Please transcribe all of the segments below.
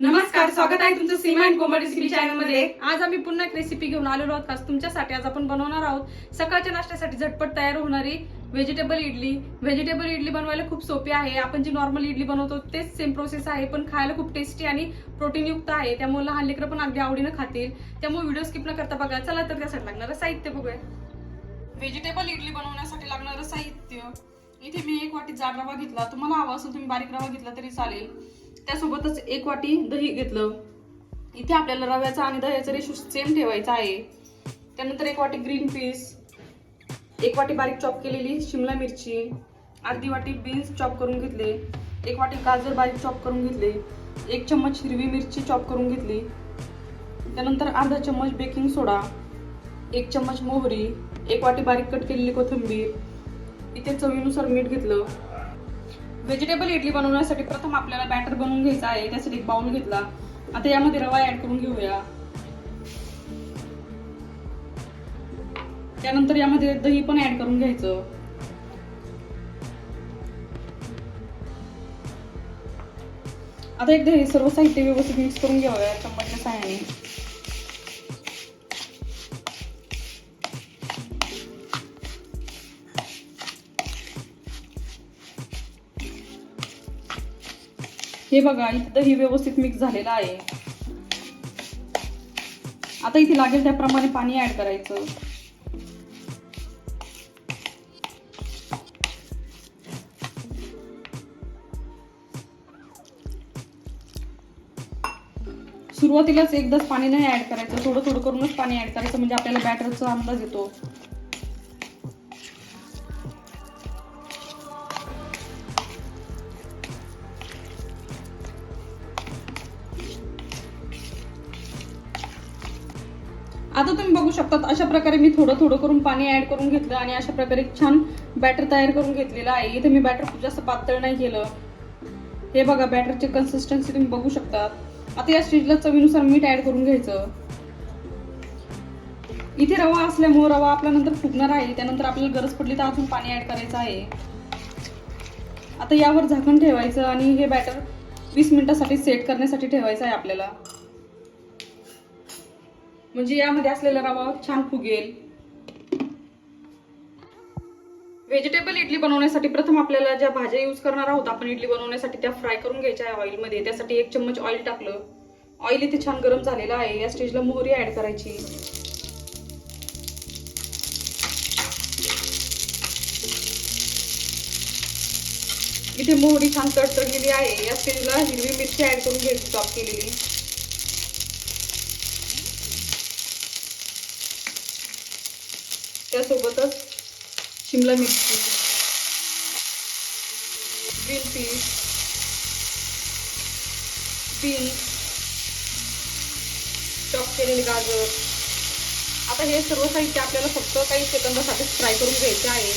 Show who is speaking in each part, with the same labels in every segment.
Speaker 1: नमस्कार स्वागत आहे तुमचं सीमा अँड कोमल रेसिपी चॅनलमध्ये.
Speaker 2: आज आम्ही पुन्हा एक रेसिपी घेऊन आलेलो आहोत. खास तुमच्यासाठी आज आपण बनवणार आहोत. सकाळच्या नाश्त्यासाठी झटपट तयार होणारी व्हेजिटेबल इडली. व्हेजिटेबल इडली बनवायला खूप सोपी आहे. आपण जी नॉर्मल इडली बनवतो तेच सेम प्रोसेस आहे पण खायला खूप टेस्टी आणि प्रोटीनयुक्त आहे. त्यामुळे लहान लेकरं पण अगदी आवडीनं खातील. त्यामुळे व्हिडिओ स्किप न करता बघा. चला तर त्यासाठी लागणारं साहित्य बघूया. व्हेजिटेबल इडली बनवण्यासाठी लागणारं साहित्य. इथे मी एक वाटी जाड रवा घेतला. तुम्हाला हवा असेल तुम्ही बारीक रवा घेतला तरी चालेल. त्यासोबतच एक वाटी दही घेतलं. इथे आपल्याला रव्याचा आणि दह्याचा रेशो सेम ठेवायचा आहे. त्यानंतर एक वाटी ग्रीन पीस एक वाटी बारीक चॉप केलेली शिमला मिरची अर्धी वाटी बीन्स चॉप करून घेतले एक वाटी गाजर बारीक चॉप करून घेतले एक चम्मच हिरवी मिरची चॉप करून घेतली त्यानंतर अर्धा चम्मच बेकिंग सोडा एक चम्मच मोहरी एक वाटी बारीक कट केलेली कोथिंबीर इथे चवीनुसार मीठ घेतलं. व्हेजिटेबल इडली बनवण्यासाठी प्रथम आपल्याला बॅटर बनवून घ्यायचा आहे. त्यासाठी एक बाउल घेतला. आता यामध्ये रवा ऍड करून घेऊया. त्यानंतर यामध्ये दही पण ऍड करून घ्यायचं. आता एकदा हे सर्व साहित्य व्यवस्थित मिक्स करून घेऊया चम्मचच्या सहाय्याने. हे बघा इथं दही व्यवस्थित मिक्स झालेलं आहे. आता इथे लागेल त्याप्रमाणे पाणी ऍड करायचं. सुरुवातीलाच एकदाच पाणी नाही ऍड करायचं. थोडं थोडं करूनच पाणी ऍड करायचं म्हणजे आपल्याला बॅटरचा अंदाज येतो. आता तुम्ही बघू शकतात अशा प्रकारे मी थोडं थोडं करून पाणी ऍड करून घेतलं आणि अशा प्रकारे छान बॅटर तयार करून घेतलेलं आहे. इथे मी बॅटर खूप जास्त पातळ नाही केलं. हे बघा बॅटरची कन्सिस्टन्सी तुम्ही बघू शकतात. आता या स्टेजला चवीनुसार मीठ ऍड करून घ्यायचं. इथे रवा असल्यामुळे रवा आपल्या नंतर फुगणार आहे. त्यानंतर आपल्याला गरज पडली तर अजून पाणी ऍड करायचं आहे. आता यावर झाकण ठेवायचं आणि हे बॅटर वीस मिनिटासाठी सेट करण्यासाठी ठेवायचं आहे आपल्याला. म्हणजे यामध्ये असलेला रवा छान फुगेल. व्हेजिटेबल इडली बनवण्यासाठी प्रथम आपल्याला ज्या भाज्या यूज करणार आहोत आपण इडली बनवण्यासाठी त्या फ्राय करून घ्यायच्या आहे ऑइलमध्ये त्यासाठी एक चम्मच ऑइल टाकलं. ऑइल इथे छान गरम झालेलं आहे. या स्टेजला मोहरी ॲड करायची. इथे मोहरी छान तडतडलेली आहे. या स्टेजला हिरवी मिरची ॲड करून घ्यायची चॉप केलेली. त्यासोबतच शिमला मिरची ग्रीन पीस बीन्स चॉप केलेले गाजर. आता हे सर्व साहित्य आपल्याला फक्त काही सेकंदासाठी फ्राय करून घ्यायचे आहे.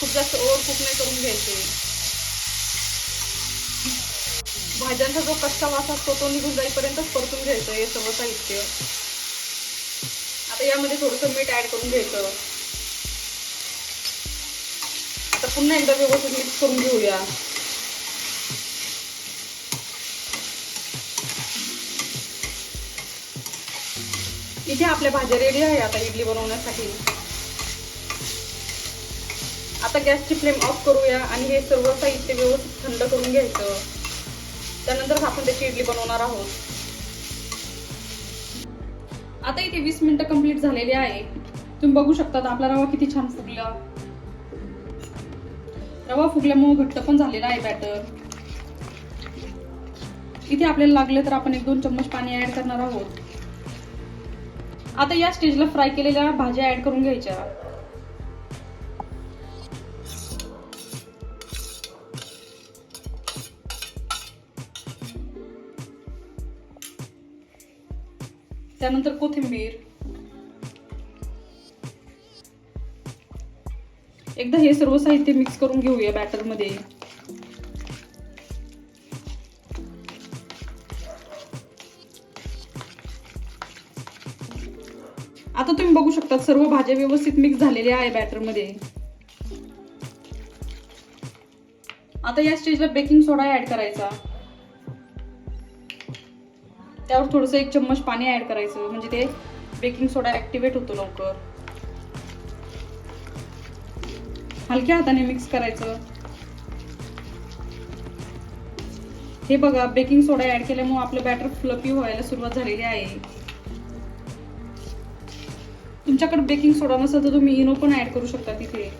Speaker 2: खूप जास्त ओव्हर कुक नाही करून घ्यायचे. भाज्यांचा जो कच्चा वास असतो तो निघून जाईपर्यंतच परतून घ्यायचं हे सर्व साहित्य. आता यामध्ये थोडंसं मीठ ऍड करून घ्यायचं. पुन्हा एकदा व्यवस्थित मिक्स करून घेऊया. इथे आपल्या भाज्या रेडी आहे आता इडली बनवण्यासाठी. आता गॅसची फ्लेम ऑफ करूया आणि हे सर्व साहित्य व्यवस्थित थंड करून घ्यायचं. त्यानंतर आपण त्याची इडली बनवणार आहोत. आता इथे वीस मिनिटं कंप्लीट झालेली आहे. तुम्ही बघू शकता आपला रवा किती छान फुगला. रवा फुगल्यामुळे घट्ट पण झालेला आहे बॅटर इथे आपल्याला लागले तर आपण एक दोन चम्मच पाणी ऍड करणार आहोत. आता या स्टेजला फ्राय केलेल्या भाज्या ऍड करून घ्यायच्या. त्यानंतर कोथिंबीर. एकदा हे सर्व साहित्य मिक्स करून घेऊया बॅटरमध्ये आता तुम्ही बघू शकता सर्व भाज्या व्यवस्थित मिक्स झालेल्या आहे बॅटरमध्ये आता या स्टेजला बेकिंग सोडा ऍड करायचा. त्यावर थोडंसं एक चम्मच पाणी ऍड करायचं म्हणजे ते बेकिंग सोडा ऍक्टिव्हेट होतो लवकर. हलक्या हाताने मिक्स करायचं. हे बघा बेकिंग सोडा ऍड केल्यामुळे आपलं बॅटर फ्लपी व्हायला सुरुवात झालेली आहे. तुमच्याकडे बेकिंग सोडा नसेल तर तुम्ही इनो पण ऍड करू शकता तिथे.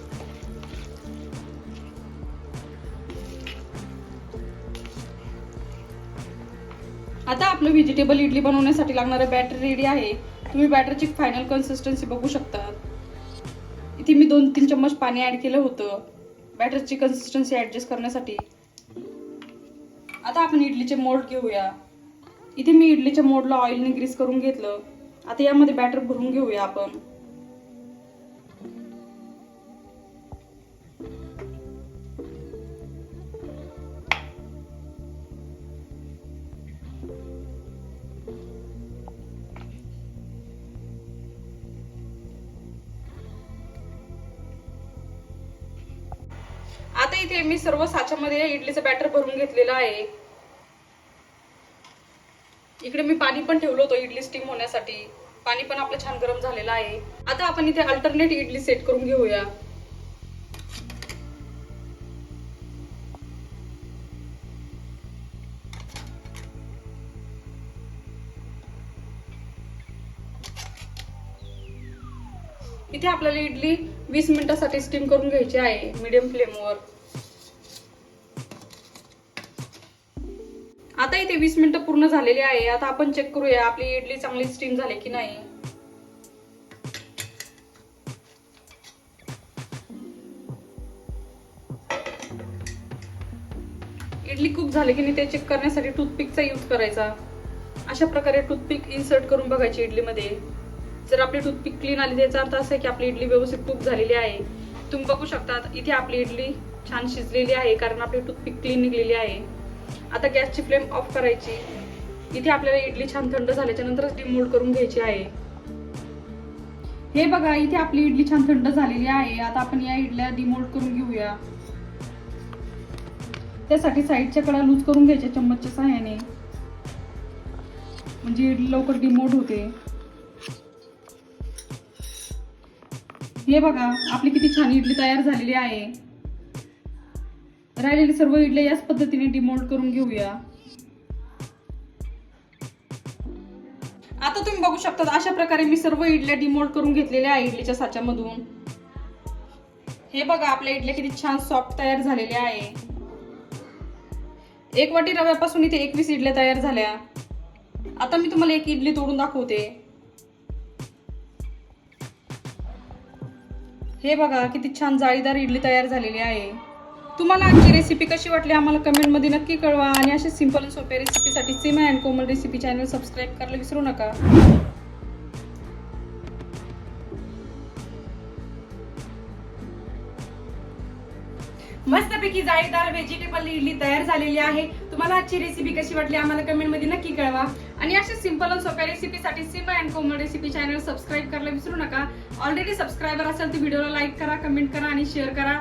Speaker 2: आता आपलं व्हेजिटेबल इडली बनवण्यासाठी लागणारं बॅटर रेडी आहे. तुम्ही बॅटरची फायनल कन्सिस्टन्सी बघू शकता. इथे मी दोन तीन चम्मच पाणी ऍड केलं होतं. बॅटरची कन्सिस्टन्सी ऍडजस्ट करण्यासाठी. आता आपण इडलीचे मोड घेऊया. इथे मी इडलीच्या मोडला ऑइलने ग्रीस करून घेतलं. आता यामध्ये बॅटर भरून घेऊया आपण. इथे मी सर्व साच्यामध्ये इडलीचं बॅटर भरून घेतलेलं आहे. इकडे मी पाणी पण ठेवलं होतं इडली स्टीम होण्यासाठी. पाणी पण आपलं छान गरम झालेलं आहे. आता आपण इथे अल्टरनेट इडली सेट करून घेऊया. इथे आपल्याला इडली वीस मिनिटासाठी स्टीम करून घ्यायची आहे मीडियम फ्लेमवर आता इथे वीस मिनिटं पूर्ण झालेली आहे. आता आपण चेक करूया आपली इडली चांगली स्टीम झाली की नाही. इडली कुक झाली की नाही ते चेक करण्यासाठी टूथपिकचा यूज करायचा. अशा प्रकारे टूथपिक इन्सर्ट करून बघायची इडलीमध्ये. जर आपली टूथपिक क्लीन आली त्याचा अर्थ असा आहे की आपली इडली व्यवस्थित कुक झालेली आहे. तुम्ही बघू शकता इथे आपली इडली छान शिजलेली आहे कारण आपली टूथपिक क्लीन निघलेली आहे. आता गॅसची फ्लेम ऑफ करायची. इथे आपल्याला इडली छान थंड झाल्याच्या नंतरच डिमोल्ड करून घ्यायची आहे. हे बघा इथे आपली इडली छान थंड झालेली आहे. आता आपण या इडल्या डिमोल्ड करून घेऊया. त्यासाठी साईडच्या कडा लूज करून घ्यायच्या चम्मचच्या सहाय्याने. म्हणजे इडली लवकर डिमोल्ड होते. हे बघा आपली किती छान इडली तयार झालेली आहे. राहिलेली सर्व इडल्या याच पद्धतीने डिमोल्ड करून घेऊया. आता तुम्ही बघू शकता अशा प्रकारे मी सर्व इडल्या डिमोल्ड करून घेतलेल्या आहे इडलीच्या साच्यामधून. हे बघा आपल्या इडल्या किती छान सॉफ्ट तयार झालेल्या आहे. एक वाटी रव्यापासून इथे एकवीस इडल्या तयार झाल्या. आता मी तुम्हाला एक इडली तोडून दाखवते. हे बघा किती छान जाळीदार इडली तयार झालेली आहे. तुम्हाला आजची रेसिपी कशी वाटली आम्हाला कमेंटमध्ये नक्की कळवा. आणि अशा सिंपल आणि सोप्या रेसिपीसाठी Seema and Komal recipe channel subscribe करायला विसरू नका.
Speaker 1: मस्तपैकी जाळीदार व्हेजिटेबल इडली तयार झालेली आहे. तुम्हाला आजची रेसिपी कशी वाटली आम्हाला कमेंटमध्ये नक्की कळवा.
Speaker 2: आणि अशा सिंपल आणि सोप्या रेसिपीसाठी Seema and Komal recipe channel subscribe करायला विसरू नका. ऑलरेडी सबस्क्रायबर असेल तर व्हिडिओला लाईक करा कमेंट करा आणि शेअर करा.